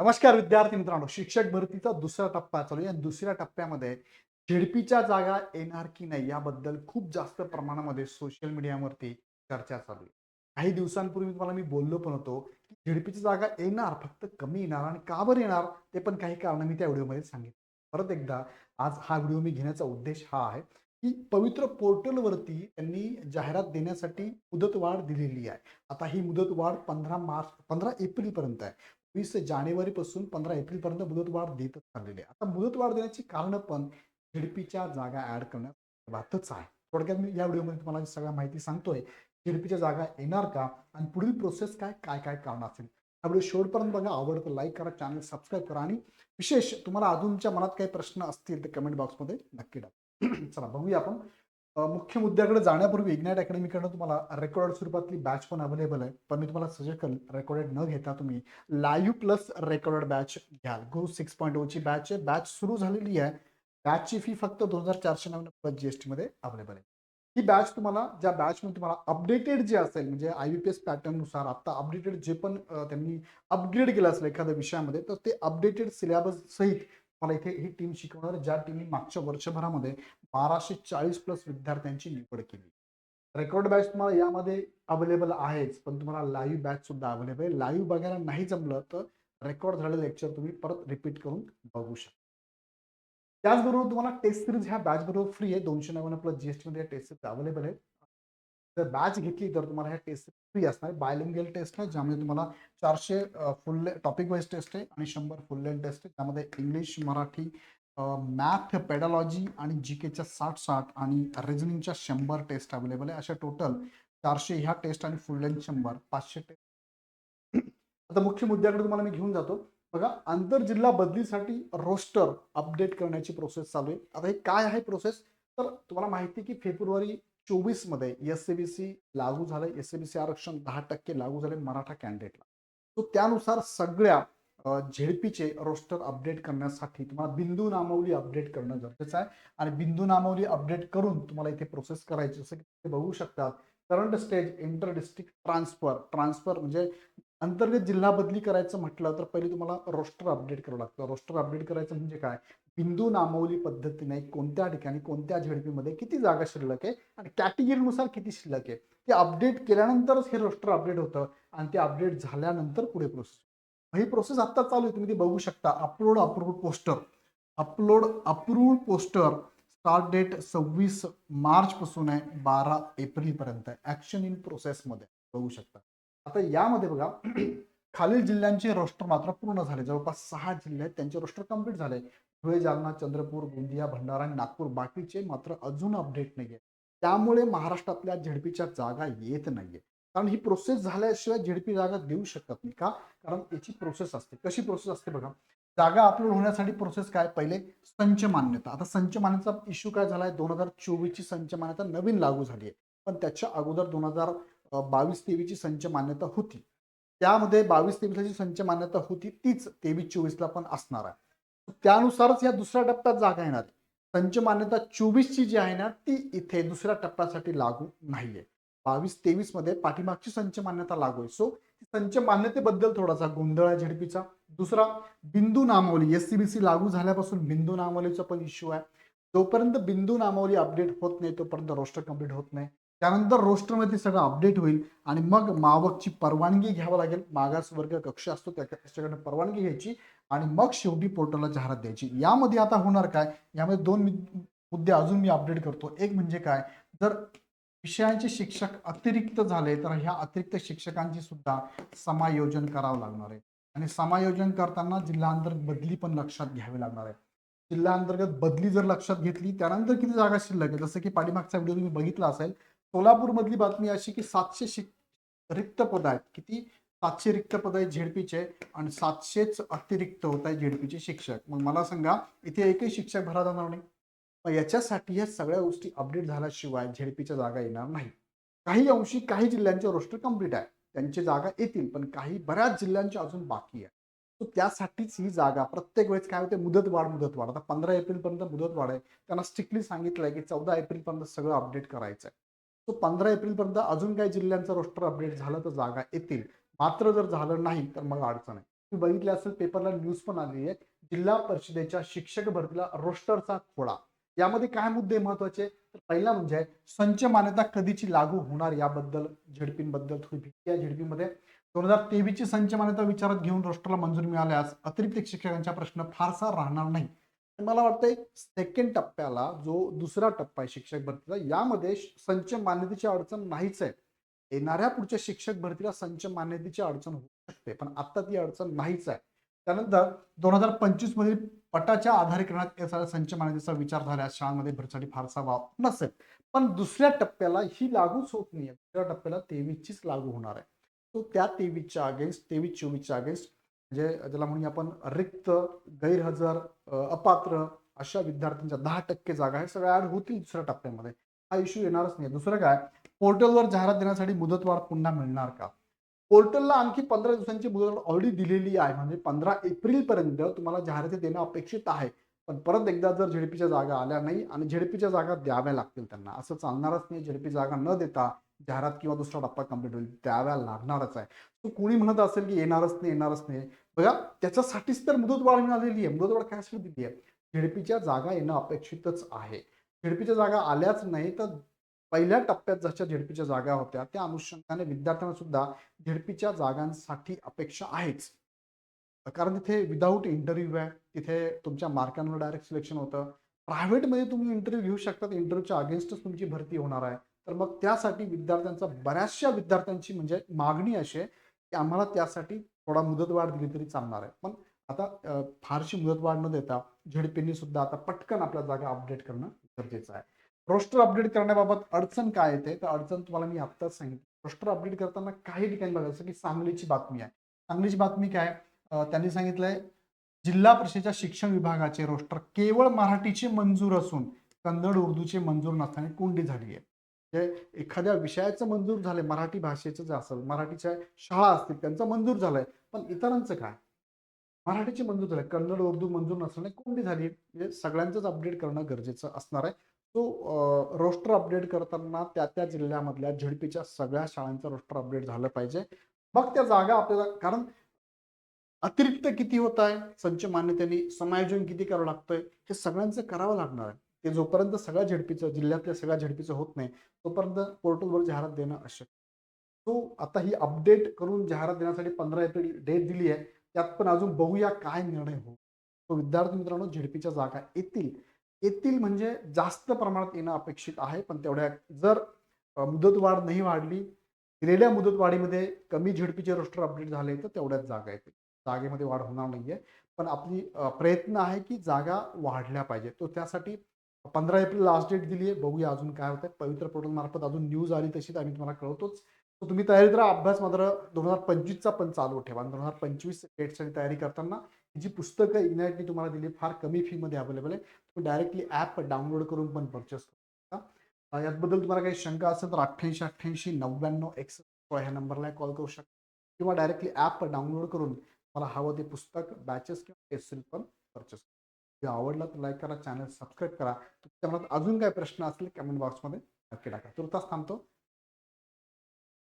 नमस्कार विद्यार्थी मित्रांनो शिक्षक भरतीचा दुसरा टप्पा चालू या दुसऱ्या टप्प्यामध्ये झेडपीच्या जागा येणार की नाही याबद्दल खूप जास्त प्रमाणामध्ये सोशल मीडियावरती चर्चा चालू आहे. काही दिवसांपूर्वी तुम्हाला मी बोललो पण होतो की झेडपीची जागा येणार फक्त कमी येणार आणि का बरं येणार ते पण काही कारण मी त्या व्हिडिओमध्ये सांगितलं. परत एकदा आज हा व्हिडिओ मी घेण्याचा उद्देश हा आहे की पवित्र पोर्टलवरती त्यांनी जाहिरात देण्यासाठी मुदतवाढ दिलेली आहे. आता ही मुदतवाढ पंधरा मार्च पंधरा एप्रिलपर्यंत आहे. वीस जानेवारीपासून पंधरा एप्रिलपर्यंत मुदतवाढ देत चाललेली आहे. आता मुदतवाढ देण्याची कारणं पण झिडपीच्या जागा ऍड करण्यासंदर्भातच आहे. थोडक्यात मी या व्हिडिओमध्ये तुम्हाला सगळ्या माहिती सांगतोय. झिडपीच्या जागा येणार का आणि पुढील प्रोसेस काय काय काय कारण असेल? हा व्हिडिओ शेवटपर्यंत बघा. आवडतं लाईक करा चॅनल सबस्क्राईब करा आणि विशेष तुम्हाला अजूनच्या मनात काही प्रश्न असतील तर कमेंट बॉक्समध्ये नक्की टाका. चला बघूया आपण. मुख्य मुद्द्याकडे जाण्यापूर्वी इग्नाइट अकॅडमीकडनं तुम्हाला रेकॉर्ड स्वरूपातली बॅच पण अवेलेबल आहे. पण मी तुम्हाला सजेस्ट करेल रेकॉर्डेड न घेता तुम्ही लाईव्ह प्लस रेकॉर्डेड बॅच घ्याल. गुरु सिक्स पॉईंट ओची बॅच आहे. बॅच सुरू झालेली आहे. बॅचची फी फक्त दोन हजार चारशे नव्याण्णव प्लस जी एस टीमध्ये अवेलेबल आहे. ही बॅच तुम्हाला ज्या बॅचमध्ये तुम्हाला अपडेटेड जे असेल म्हणजे आय बी पी एस पॅटर्ननुसार आता अपडेटेड जे पण त्यांनी अपग्रेड केलं असेल एखाद्या विषयामध्ये तर ते अपडेटेड सिलेबस सहित मला इथे ही टीम शिकवणार ज्या टीमनी मागच्या वर्षभरामध्ये बाराशे चाळीस प्लस विद्यार्थ्यांची निवड केली. रेकॉर्ड बॅच तुम्हाला यामध्ये अवेलेबल आहेच पण तुम्हाला लाईव्ह बॅच सुद्धा अवेलेबल आहे. लाईव्ह बघायला नाही जमलं तर रेकॉर्ड झालेलं लेक्चर तुम्ही परत रिपीट करून बघू शकता. त्याचबरोबर तुम्हाला टेस्ट सिरीज ह्या बॅच बरोबर फ्री आहे. दोनशे नव्याण्णव प्लस जीएसटी मध्ये टेस्ट सिरीज अवेलेबल आहे जर बॅच घेतली तर तुम्हाला ह्या टेस्ट फ्री असणार आहे. बायलिंगल टेस्ट आहे ज्यामध्ये तुम्हाला चारशे फुल टॉपिक वाईज टेस्ट आहे आणि शंभर फुल लेन टेस्ट आहे. त्यामध्ये इंग्लिश मराठी मॅथ पेडॉलॉजी आणि जी केच्या साठ साठ आणि रिझनिंगच्या शंभर टेस्ट अवेलेबल आहे. अशा टोटल चारशे ह्या टेस्ट आणि फुल लेन शंभर पाचशे टेस्ट आता मुख्य मुद्द्याकडे तुम्हाला मी घेऊन जातो. बघा आंतरजिल्हा बदलीसाठी रोस्टर अपडेट करण्याची प्रोसेस चालू आहे. आता हे काय आहे प्रोसेस तर तुम्हाला माहिती आहे की फेब्रुवारी चोवीसमध्ये एस सी बी सी लागू झालं एस सी बी सी आरक्षण दहा टक्के लागू झाले मराठा कॅन्डिडेटला तो त्यानुसार सगळ्या झेडपीचे रोस्टर अपडेट करण्यासाठी तुम्हाला बिंदू नामावली अपडेट करणं गरजेचं आहे. आणि बिंदू नामावली अपडेट करून तुम्हाला इथे प्रोसेस करायची जसं की बघू शकतात. Current stage inter district transfer transfer म्हणजे अंतर्गत जिल्हा बदली करायचं म्हटलं तर पहिले तुम्हाला रोस्टर अपडेट करावं लागतं. रोस्टर अपडेट करायचं म्हणजे काय? बिंदू नामावली पद्धतीने कोणत्या ठिकाणी कोणत्या झेडपीमध्ये किती जागा शिल्लक आहे? आणि कॅटेगरीनुसार किती शिल्लक आहे? ते अपडेट केल्यानंतरच हे रोस्टर अपडेट होतं आणि ते अपडेट झाल्यानंतर पुढे प्रोसेस ही प्रोसेस आत्ता चालू आहे. तुम्ही ती बघू शकता. Upload approved poster upload approved poster start date सव्वीस मार्च पासून आहे बारा एप्रिल पर्यंत आहे ऍक्शन इन प्रोसेसमध्ये बघू शकता. आता यामध्ये बघा खालील जिल्ह्यांचे रोस्टर मात्र पूर्ण झाले. जवळपास सहा जिल्हे आहेत त्यांचे रोस्टर कंप्लीट झाले. धुळे जालना चंद्रपूर गोंदिया भंडारा आणि नागपूर बाकीचे मात्र अजून अपडेट नाहीये. त्यामुळे महाराष्ट्रातल्या झेडपीच्या जागा येत नाहीये. कारण ही प्रोसेस झाल्याशिवाय झेडपी जागा देऊ शकत नाही का? कारण याची प्रोसेस असते. कशी प्रोसेस असते बघा. जागा अपलोड होण्यासाठी प्रोसेस काय? पहिले संच मान्यता. आता संच मान्यता इश्यू काय झालाय? दोन हजार चोवीसची संच मान्यता नवीन लागू झाली आहे. पण त्याच्या अगोदर दोन हजार बावीस तेवीसची संच मान्यता होती. त्यामध्ये बावीस तेवीसची संच मान्यता होती तीच तेवीस चोवीसला पण असणार आहे. त्यानुसारच या दुसऱ्या टप्प्यात जागा येणार. संच मान्यता चोवीसची जी आहे ना ती इथे दुसऱ्या टप्प्यासाठी लागू नाहीये. बावीस तेवीसमध्ये पाठीमागची संच मान्यता लागू आहे. सो संच मान्यतेबद्दल थोडासा गोंधळ आहे झेडपीचा. दुसरा बिंदू नामावली. एस सी बी सी लागू झाल्यापासून बिंदू नामावलीचा पण इश्यू आहे. जोपर्यंत बिंदू नामावली अपडेट होत नाही तोपर्यंत रोस्टर कंप्लीट होत नाही. त्यानंतर रोस्टरमध्ये सगळं अपडेट होईल आणि मग मावकची परवानगी घ्यावं लागेल. मागासवर्ग कक्ष असतो त्या त्याच्याकडनं परवानगी घ्यायची आणि मग शेवटी पोर्टलला जाहिरात द्यायची. यामध्ये आता होणार काय? यामध्ये दोन मुद्दे अजून मी अपडेट करतो. एक म्हणजे काय? जर विषयांचे शिक्षक अतिरिक्त झाले तर ह्या अतिरिक्त शिक्षकांची सुद्धा समायोजन करावं लागणार आहे. आणि समायोजन करताना जिल्हांतर्गत बदली पण लक्षात घ्यावी लागणार आहे. जिल्हांतर्गत बदली जर लक्षात घेतली त्यानंतर किती जागा शिल्लक आहे? जसं की पाठीमागचा व्हिडिओ तुम्ही बघितला असेल सोलापूरमधली बातमी अशी की सातशे शिक रिक्त पद आहेत. किती? सातशे रिक्त पद आहेत झेडपीचे आणि सातशेच अतिरिक्त होत आहेत झेडपीचे शिक्षक. मग मला सांगा इथे एकही शिक्षक भरा जाणार नाही. मग याच्यासाठी ह्या सगळ्या गोष्टी अपडेट झाल्याशिवाय झेडपीच्या जागा येणार नाही. काही अंशी काही जिल्ह्यांचे रोस्टर कंप्लीट आहे त्यांची जागा येतील पण काही बऱ्याच जिल्ह्यांची अजून बाकी आहे So त्यासाठीच ही जागा प्रत्येक वेळेस काय होते? मुदत वाढ मुदत वाढ आता पंधरा एप्रिलपर्यंत मुदत वाढ आहे. त्यांना स्ट्रिक्टली सांगितलंय की चौदा एप्रिलपर्यंत सगळं अपडेट करायचं आहे सो पंधरा एप्रिलपर्यंत अजून काही जिल्ह्यांचं रोस्टर अपडेट झालं तर जागा येतील. मात्र जर झालं नाही तर मग अडचण आहे. तुम्ही बघितले असेल पेपरला न्यूज पण आली आहे. जिल्हा परिषदेच्या शिक्षक भरतीला रोस्टरचा खोडा यामध्ये काय मुद्दे महत्त्वाचे तर पहिला म्हणजे संच मान्यता कधीची लागू होणार याबद्दल झेडपींबद्दल थोडी भीती आहे झेडपीमध्ये. दोन हजार तेवीसची संच मान्यता विचारात घेऊन रोस्टरला मंजुरी मिळाल्यास अतिरिक्त शिक्षकांचा प्रश्न फारसा राहणार नाही. मला वाटतंय सेकंड टप्प्याला जो दुसरा टप्पा आहे शिक्षक भरतीचा यामध्ये संच मान्यतेची अडचण नाहीच आहे. येणाऱ्या पुढच्या शिक्षक भरतीला संच मान्यतेची अडचण होऊ शकते पण आता ती अडचण नाहीच आहे. त्यानंतर दोन हजार पंचवीस मधील पटाच्या आधारे करण्यात येणाऱ्या संच मान्यतेचा विचार झाल्यास शाळांमध्ये भरतीसाठी फारसा वाव नसेल. पण दुसऱ्या टप्प्याला ही लागूच होत नाही दुसऱ्या टप्प्याला तेवीसचीच लागू होणार आहे. तो त्या तेवीसच्या अगेन्स्ट तेवीस चोवीसच्या अगेन्स्ट म्हणजे ज्याला म्हणूया आपण रिक्त गैरहजर अपात्र अशा विद्यार्थ्यांच्या दहा टक्के जागा हे सगळ्या ऍड होतील दुसऱ्या टप्प्यामध्ये. हा इश्यू येणारच नाही दुसरं काय? पोर्टलवर जाहिरात देण्यासाठी मुदतवाढ पुन्हा मिळणार का? पोर्टलला आणखी पंधरा दिवसांची मुदत ऑलरेडी दिलेली आहे. म्हणजे पंधरा एप्रिल पर्यंत तुम्हाला जाहिराती देणं अपेक्षित आहे. पण परत एकदा जर झेडपीच्या जागा आल्या नाही आणि झेडपीच्या जागा द्याव्या लागतील त्यांना असं चालणारच नाही. झेडपी जागा न देता जाहिरात किंवा दुसरा टप्पा कंप्लीट होईल द्याव्या लागणारच आहे. तो कुणी म्हणत असेल की येणारच नाही येणारच नाही बघा त्याच्यासाठीच तर मुदतवाढ मिळालेली आहे. मुदतवाढ कशासाठी दिली आहे? झेडपीच्या जागा येणं अपेक्षितच आहे. झेडपीच्या जागा आल्याच नाही तर पहिल्या टप्प्यात जशा झेडपीच्या जागा होत्या त्या अनुषंगाने विद्यार्थ्यांना सुद्धा झेडपीच्या जागांसाठी अपेक्षा आहेच. कारण तिथे विदाऊट इंटरव्ह्यू आहे. तिथे तुमच्या मार्कांवर डायरेक्ट सिलेक्शन होतं. प्रायव्हेटमध्ये तुम्ही इंटरव्ह्यू घेऊ शकता. इंटरव्ह्यूच्या अगेन्स्टच तुमची भरती होणार आहे. तर मग त्यासाठी विद्यार्थ्यांचा बऱ्याचशा विद्यार्थ्यांची म्हणजे मागणी अशी आहे की आम्हाला त्यासाठी थोडा मुदतवाढ दिली तरी चालणार आहे. पण आता फारशी मुदतवाढ न देता झेडपींनी सुद्धा आता पटकन आपल्या जागा अपडेट करणं गरजेचं आहे. रोस्टर अपडेट करण्याबाबत अडचण काय येते? तर अडचण तुम्हाला मी आत्ताच सांगितलं. रोस्टर अपडेट करताना काही ठिकाणी बघायचं की सांगलीची बातमी आहे. सांगलीची बातमी काय? त्यांनी सांगितलंय जिल्हा परिषदेच्या शिक्षण विभागाचे रोस्टर केवळ मराठीचे मंजूर असून कन्नड उर्दूचे मंजूर नसताना कोंडी झाली आहे. हे एखाद्या विषयाचं मंजूर झालंय मराठी भाषेचं जे असेल मराठीच्या शाळा असतील त्यांचं मंजूर झालंय. पण इतरांचं काय? मराठीचे मंजूर झालंय. कन्नड उर्दू मंजूर नसल्याने कोणती झाली? म्हणजे सगळ्यांचंच अपडेट करणं गरजेचं असणार आहे. तो रोस्टर अपडेट करताना त्या त्या जिल्ह्यामधल्या झेडपीच्या सगळ्या शाळांचं रोस्टर अपडेट झालं पाहिजे. मग त्या जागा आपल्याला कारण अतिरिक्त किती होत आहे? संच मान्यतेने समायोजन किती करावं लागतंय? हे सगळ्यांचं करावं लागणार आहे. ते जोपर्यंत सगळ्या झेडपीचं जिल्ह्यातल्या सगळ्या झेडपीचं होत नाही तोपर्यंत पोर्टलवर जाहिरात देणं आवश्यक तो आता ही अपडेट करून जाहिरात देण्यासाठी पंधरा एप्रिल डेट दिली आहे त्यात पण अजून बघूया काय निर्णय हो तो विद्यार्थी मित्रांनो झेडपीच्या जागा येतील. येतील म्हणजे जास्त प्रमाणात येणं अपेक्षित आहे पण तेवढ्या जर मुदतवाढ नाही वाढली दिलेल्या मुदतवाढीमध्ये कमी झेडपीचे रोस्टर अपडेट झाले तर तेवढ्याच जागा येतील. जागेमध्ये वाढ होणार नाहीये. पण आपली प्रयत्न आहे की जागा वाढल्या पाहिजे तो त्यासाठी पंधरा एप्रिल लास्ट डेट दिली आहे बघूया अजून काय होतंय. पवित्र पोर्टल मार्फत अजून न्यूज आली तशीच आम्ही तुम्हाला कळवतोच. तर तुम्ही तयारीत राहा अभ्यास मात्र दोन हजार पंचवीसचा पण चालू ठेवा. दोन हजार पंचवीस डेटसाठी तयारी करताना जी पुस्तकं इग्नाईटने तुम्हाला दिली फार कमी फीमध्ये अवेलेबल आहे. तुम्ही डायरेक्टली ॲप डाउनलोड करून पण परचेस करू शकता. याबद्दल तुम्हाला काही शंका असेल तर अठ्ठ्याऐंशी अठ्ठ्याऐंशी नव्याण्णव एक्स ह्या नंबरला कॉल करू शकता. किंवा डायरेक्टली ॲप डाउनलोड करून मला हवं ते पुस्तक बॅचेस किंवा टेस्ट पण परचेस व्हिडिओ आवडला तर लाईक करा चॅनल सबस्क्राईब करा. तुमच्या मनात अजून काय प्रश्न असतील कमेंट बॉक्समध्ये नक्की टाका. तुर्तास थांबतो.